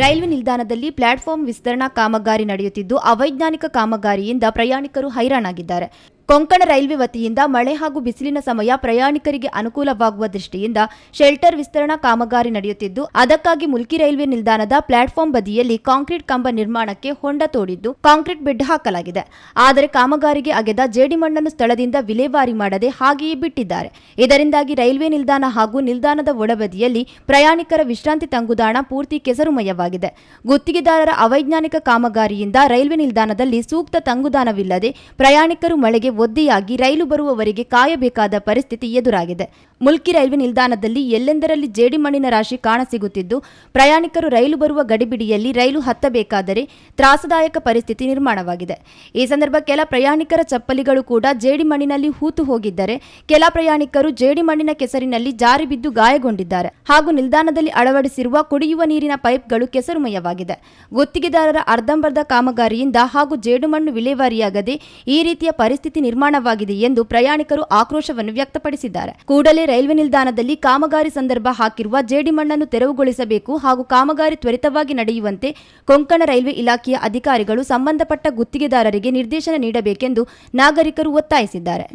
Railway ನಿಲ್ದಾಣದಲ್ಲಿ platform ವಿಸ್ತರಣಾ ಕಾಮಗಾರಿ ನಡೆಯುತ್ತಿದ್ದು ಅವೈಜ್ಞಾನಿಕ ಕಾಮಗಾರಿಯಿಂದ ಪ್ರಯಾಣಿಕರು ಹೈರಾಣಾಗಿದ್ದಾರೆ. ಕೊಂಕಣ ರೈಲ್ವೆ ವತಿಯಿಂದ ಮಳೆ ಹಾಗೂ ಬಿಸಿಲಿನ ಸಮಯ ಪ್ರಯಾಣಿಕರಿಗೆ ಅನುಕೂಲವಾಗುವ ದೃಷ್ಟಿಯಿಂದ ಶೆಲ್ಟರ್ ವಿಸ್ತರಣಾ ಕಾಮಗಾರಿ ನಡೆಯುತ್ತಿದ್ದು, ಅದಕ್ಕಾಗಿ ಮುಲ್ಕಿ ರೈಲ್ವೆ ನಿಲ್ದಾಣದ ಪ್ಲಾಟ್ಫಾರ್ಮ್ ಬದಿಯಲ್ಲಿ ಕಾಂಕ್ರೀಟ್ ಕಂಬ ನಿರ್ಮಾಣಕ್ಕೆ ಹೊಂಡ ತೋಡಿದ್ದು ಕಾಂಕ್ರೀಟ್ ಬೆಡ್ ಹಾಕಲಾಗಿದೆ. ಆದರೆ ಕಾಮಗಾರಿಗೆ ಅಗೆದ ಜೇಡಿಮಣ್ಣನ್ನು ಸ್ಥಳದಿಂದ ವಿಲೇವಾರಿ ಮಾಡದೆ ಹಾಗೆಯೇ ಬಿಟ್ಟಿದ್ದಾರೆ. ಇದರಿಂದಾಗಿ ರೈಲ್ವೆ ನಿಲ್ದಾಣ ಹಾಗೂ ನಿಲ್ದಾಣದ ಒಳಬದಿಯಲ್ಲಿ ಪ್ರಯಾಣಿಕರ ವಿಶ್ರಾಂತಿ ತಂಗುದಾಣ ಪೂರ್ತಿ ಕೆಸರುಮಯವಾಗಿದೆ. ಗುತ್ತಿಗೆದಾರರ ಅವೈಜ್ಞಾನಿಕ ಕಾಮಗಾರಿಯಿಂದ ರೈಲ್ವೆ ನಿಲ್ದಾಣದಲ್ಲಿ ಸೂಕ್ತ ತಂಗುದಾಣವಿಲ್ಲದೆ ಪ್ರಯಾಣಿಕರು ಮಳೆಗೆ ಒದ್ದೆಯಾಗಿ ರೈಲು ಬರುವವರೆಗೆ ಕಾಯಬೇಕಾದ ಪರಿಸ್ಥಿತಿ ಎದುರಾಗಿದೆ. ಮುಲ್ಕಿ ರೈಲ್ವೆ ನಿಲ್ದಾಣದಲ್ಲಿ ಎಲ್ಲೆಂದರಲ್ಲಿ ಜೇಡಿಮಣ್ಣಿನ ರಾಶಿ ಕಾಣಸಿಗುತ್ತಿದ್ದು, ಪ್ರಯಾಣಿಕರು ರೈಲು ಬರುವ ಗಡಿಬಿಡಿಯಲ್ಲಿ ರೈಲು ಹತ್ತಬೇಕಾದರೆ ತ್ರಾಸದಾಯಕ ಪರಿಸ್ಥಿತಿ ನಿರ್ಮಾಣವಾಗಿದೆ. ಈ ಸಂದರ್ಭ ಕೆಲ ಪ್ರಯಾಣಿಕರ ಚಪ್ಪಲಿಗಳು ಕೂಡ ಜೇಡಿಮಣ್ಣಿನಲ್ಲಿ ಹೂತು ಹೋಗಿದ್ದರೆ, ಕೆಲ ಪ್ರಯಾಣಿಕರು ಜೇಡಿಮಣ್ಣಿನ ಕೆಸರಿನಲ್ಲಿ ಜಾರಿ ಬಿದ್ದು ಗಾಯಗೊಂಡಿದ್ದಾರೆ. ಹಾಗೂ ನಿಲ್ದಾಣದಲ್ಲಿ ಅಳವಡಿಸಿರುವ ಕುಡಿಯುವ ನೀರಿನ ಪೈಪ್ಗಳು ಕೆಸರುಮಯವಾಗಿದೆ. ಗುತ್ತಿಗೆದಾರರ ಅರ್ಧಂಬರ್ಧ ಕಾಮಗಾರಿಯಿಂದ ಹಾಗೂ ಜೇಡುಮಣ್ಣು ವಿಲೇವಾರಿಯಾಗದೆ ಈ ರೀತಿಯ ಪರಿಸ್ಥಿತಿ ನಿರ್ಮಾಣವಾಗಿದೆ ಎಂದು ಪ್ರಯಾಣಿಕರು ಆಕ್ರೋಶವನ್ನು ವ್ಯಕ್ತಪಡಿಸಿದ್ದಾರೆ. ಕೂಡಲೇ ರೈಲ್ವೆ ನಿಲ್ದಾಣದಲ್ಲಿ ಕಾಮಗಾರಿ ಸಂದರ್ಭ ಹಾಕಿರುವ ಜೇಡಿಮಣ್ಣನ್ನು ತೆರವುಗೊಳಿಸಬೇಕು ಹಾಗೂ ಕಾಮಗಾರಿ ತ್ವರಿತವಾಗಿ ನಡೆಯುವಂತೆ ಕೊಂಕಣ ರೈಲ್ವೆ ಇಲಾಖೆಯ ಅಧಿಕಾರಿಗಳು ಸಂಬಂಧಪಟ್ಟ ಗುತ್ತಿಗೆದಾರರಿಗೆ ನಿರ್ದೇಶನ ನೀಡಬೇಕೆಂದು ನಾಗರಿಕರು ಒತ್ತಾಯಿಸಿದ್ದಾರೆ.